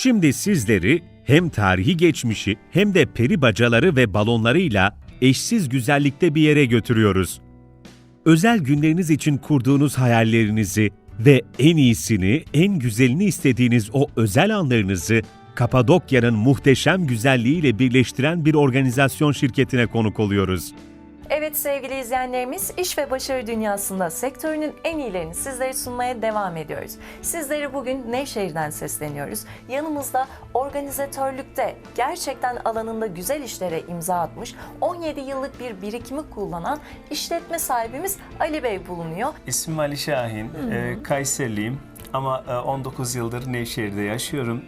Şimdi sizleri hem tarihi geçmişi hem de peri bacaları ve balonlarıyla eşsiz güzellikte bir yere götürüyoruz. Özel günleriniz için kurduğunuz hayallerinizi ve en iyisini, en güzelini istediğiniz o özel anlarınızı Kapadokya'nın muhteşem güzelliğiyle birleştiren bir organizasyon şirketine konuk oluyoruz. Evet sevgili izleyenlerimiz, iş ve başarı dünyasında sektörünün en iyilerini sizlere sunmaya devam ediyoruz. Sizleri bugün Nevşehir'den sesleniyoruz. Yanımızda organizatörlükte gerçekten alanında güzel işlere imza atmış, 17 yıllık bir birikimi kullanan işletme sahibimiz Ali Bey bulunuyor. İsmim Ali Şahin, e, Kayserliyim ama e, 19 yıldır Nevşehir'de yaşıyorum.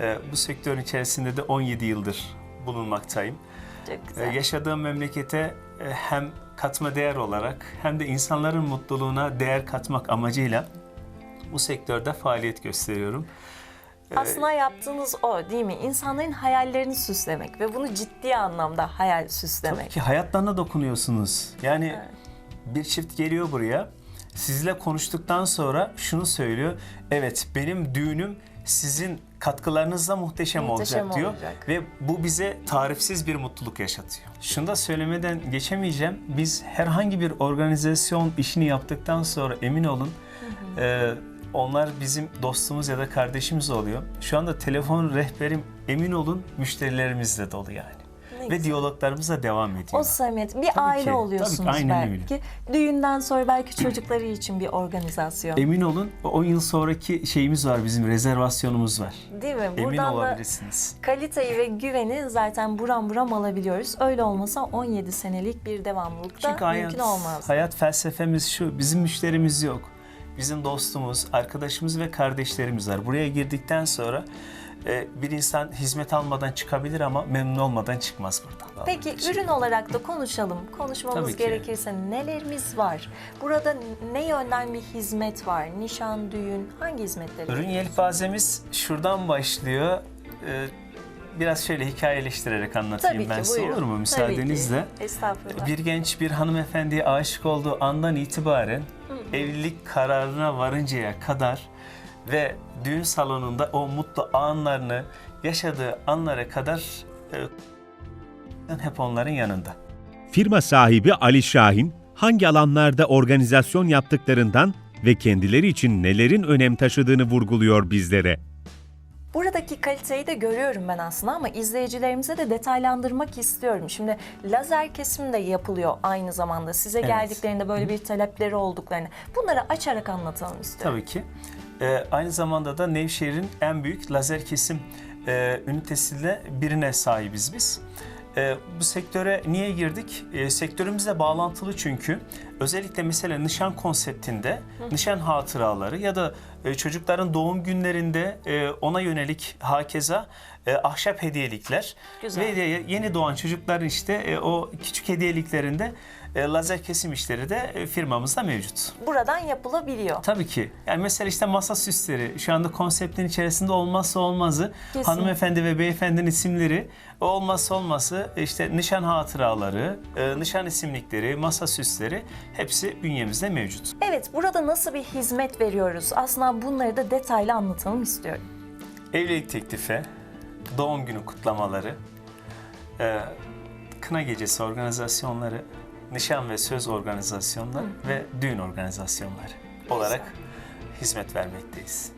E, bu sektörün içerisinde de 17 yıldır bulunmaktayım. Çok E, güzel. yaşadığım memlekete e, hem katma değer olarak hem de insanların mutluluğuna değer katmak amacıyla bu sektörde faaliyet gösteriyorum. Aslında yaptığınız o değil mi? İnsanların hayallerini süslemek ve bunu ciddi anlamda hayal süslemek. Ki hayatlarına dokunuyorsunuz. Yani bir çift geliyor buraya. Sizle konuştuktan sonra şunu söylüyor. Evet benim düğünüm sizin katkılarınızla muhteşem, Muhteşem olacak diyor. olacak. Ve bu bize tarifsiz bir mutluluk yaşatıyor. Şunu da söylemeden geçemeyeceğim. Biz herhangi bir organizasyon işini yaptıktan sonra emin olun e, onlar bizim dostumuz ya da kardeşimiz oluyor. Şu anda telefon rehberim emin olun müşterilerimizle dolu yani. Ne Ve güzel. diyaloglarımız da devam ediyor. O samimiyet. Bir Tabii aile ki, oluyorsunuz tabii ki, aynen belki. Düğünden sonra belki çocukları için bir organizasyon. Emin olun 10 yıl sonraki şeyimiz var bizim rezervasyonumuz var. Değil mi? Emin Buradan da olabilirsiniz. kaliteyi ve güveni zaten buram buram alabiliyoruz. Öyle olmasa 17 senelik bir devamlılık da Çünkü hayat, mümkün olmaz. hayat felsefemiz şu, bizim müşterimiz yok. Bizim dostumuz, arkadaşımız ve kardeşlerimiz var. Buraya girdikten sonra e, bir insan hizmet almadan çıkabilir ama memnun olmadan çıkmaz buradan. Peki Vallahi. ürün olarak da konuşalım. Konuşmamız Tabii ki. gerekirse nelerimiz var? Burada ne yönden bir hizmet var? Nişan, düğün, hangi hizmetleri? Ürün yelpazemiz şuradan başlıyor. E, biraz şöyle hikayeleştirerek anlatayım Tabii ben ki size buyurun. olur mu Tabii müsaadenizle? ki. Estağfurullah. Bir genç bir hanımefendiye aşık olduğu andan itibaren evlilik kararına varıncaya kadar ve düğün salonunda o mutlu anlarını yaşadığı anlara kadar e, hep onların yanında. Firma sahibi Ali Şahin, hangi alanlarda organizasyon yaptıklarından ve kendileri için nelerin önem taşıdığını vurguluyor bizlere. Buradaki kaliteyi de görüyorum ben aslında ama izleyicilerimize de detaylandırmak istiyorum. Şimdi lazer kesim de yapılıyor aynı zamanda. Size Evet. geldiklerinde böyle bir talepleri olduklarını. Bunları açarak anlatalım istiyorum. Tabii ki. E, aynı zamanda da Nevşehir'in en büyük lazer kesim e, ünitesiyle birine sahibiz biz. E, bu sektöre niye girdik? E, sektörümüzle bağlantılı çünkü. Özellikle mesela nişan konseptinde nişan hatıraları ya da e, çocukların doğum günlerinde e, ona yönelik hakeza e, ahşap hediyelikler Güzel. ve de yeni doğan çocukların işte e, o küçük hediyeliklerinde e, lazer kesim işleri de e, firmamızda mevcut. Buradan yapılabiliyor. Tabii ki. Yani mesela işte masa süsleri şu anda konseptin içerisinde olmazsa olmazı Kesin. hanımefendi ve beyefendinin isimleri olmazsa olması işte nişan hatıraları, e, nişan isimlikleri, masa süsleri hepsi bünyemizde mevcut. Evet, burada nasıl bir hizmet veriyoruz? Aslında bunları da detaylı anlatalım istiyorum. Evlilik teklifi, doğum günü kutlamaları, e, kına gecesi organizasyonları, nişan ve söz organizasyonları ve düğün organizasyonları olarak hizmet vermekteyiz.